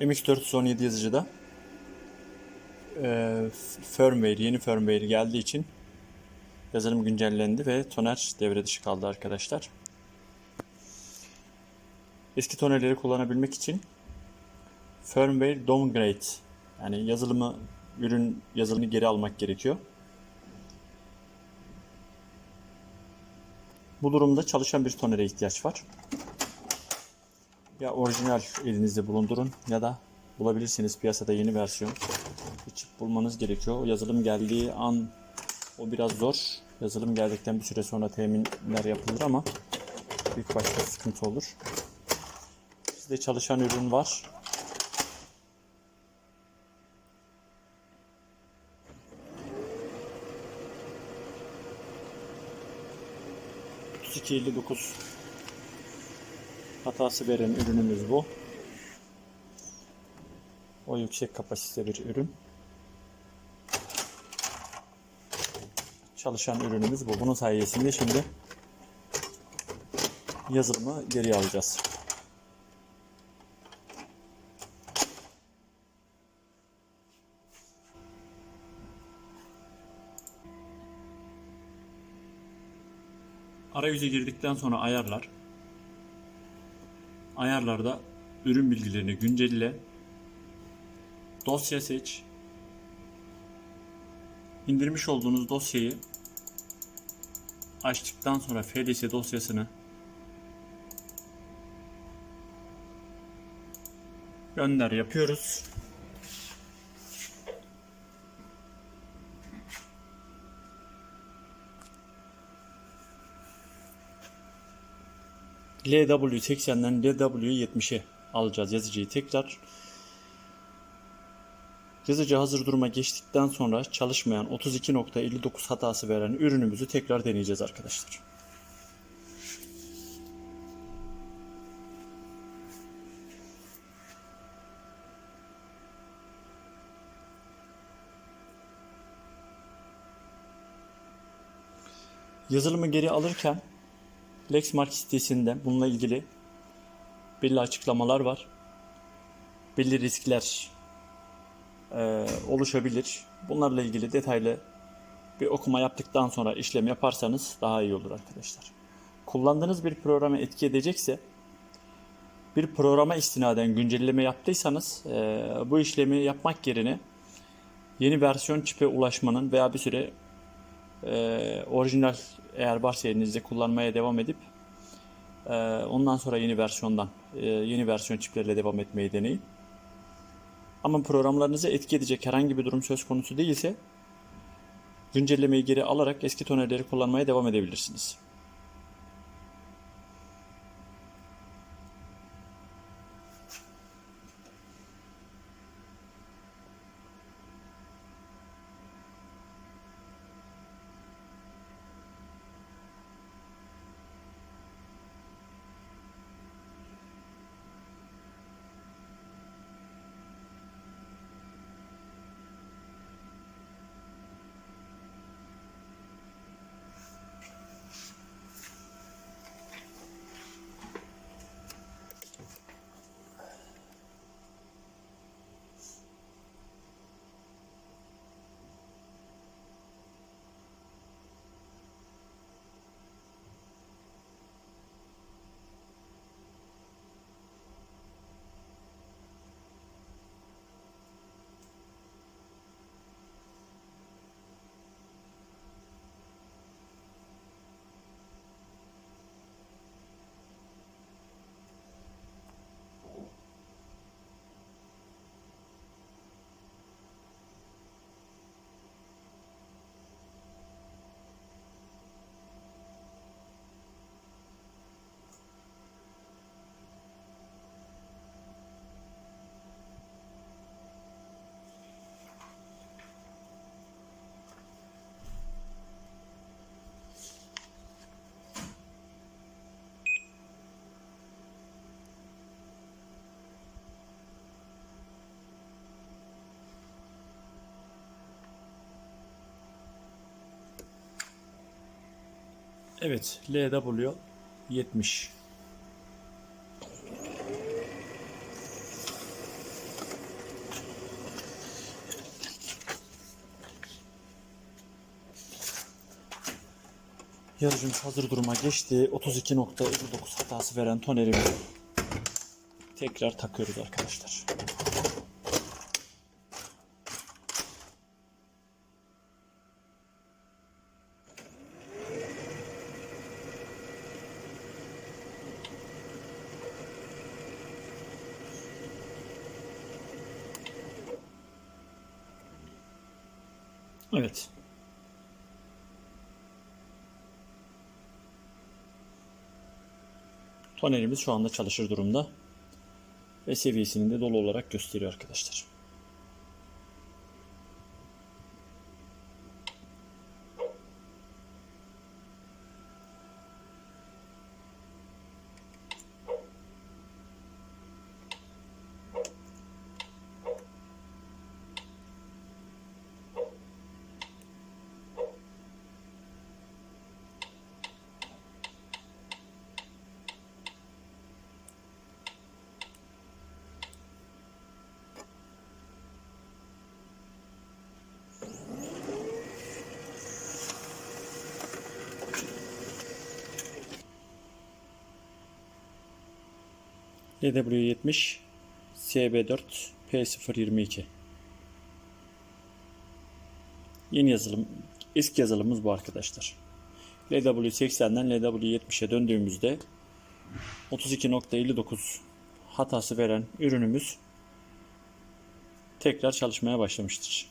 MX417 yazıcıda e, firmware, yeni firmware geldiği için yazılım güncellendi ve toner devre dışı kaldı arkadaşlar. Eski tonerleri kullanabilmek için firmware downgrade yani yazılımı ürün yazılımını geri almak gerekiyor. Bu durumda çalışan bir tonere ihtiyaç var. Ya orijinal elinizde bulundurun ya da bulabilirsiniz piyasada yeni versiyon. Bir çip bulmanız gerekiyor. O yazılım geldiği an o biraz zor. Yazılım geldikten bir süre sonra teminler yapılır ama ilk başta sıkıntı olur. Bizde çalışan ürün var. ...3259 hatası veren ürünümüz bu. O yüksek kapasite bir ürün. Çalışan ürünümüz bu. Bunun sayesinde şimdi yazılımı geri alacağız. Arayüze girdikten sonra ayarlar. Ayarlarda ürün bilgilerini güncelle. Dosya seç. İndirmiş olduğunuz dosyayı açtıktan sonra FDS dosyasını gönder yapıyoruz. LW80'den LW70'e alacağız yazıcıyı tekrar. Yazıcı hazır duruma geçtikten sonra çalışmayan 32.59 hatası veren ürünümüzü tekrar deneyeceğiz arkadaşlar. Yazılımı geri alırken Lexmark sitesinde bununla ilgili belli açıklamalar var. Belli riskler e, oluşabilir. Bunlarla ilgili detaylı bir okuma yaptıktan sonra işlem yaparsanız daha iyi olur arkadaşlar. Kullandığınız bir programa etki edecekse bir programa istinaden güncelleme yaptıysanız e, bu işlemi yapmak yerine yeni versiyon çipe ulaşmanın veya bir süre e, orijinal eğer varsa elinizde kullanmaya devam edip e, ondan sonra yeni versiyondan e, yeni versiyon çiplerle devam etmeyi deneyin. Ama programlarınızı etki edecek herhangi bir durum söz konusu değilse güncellemeyi geri alarak eski tonerleri kullanmaya devam edebilirsiniz. Evet, LW 70. Yarıcımız hazır duruma geçti. 32.59 hatası veren tonerimi tekrar takıyoruz arkadaşlar. Evet. Tonerimiz şu anda çalışır durumda. Ve seviyesini de dolu olarak gösteriyor arkadaşlar. LW70 SB4 P022 Yeni yazılım, eski yazılımımız bu arkadaşlar. LW80'den LW70'e döndüğümüzde 32.59 hatası veren ürünümüz tekrar çalışmaya başlamıştır.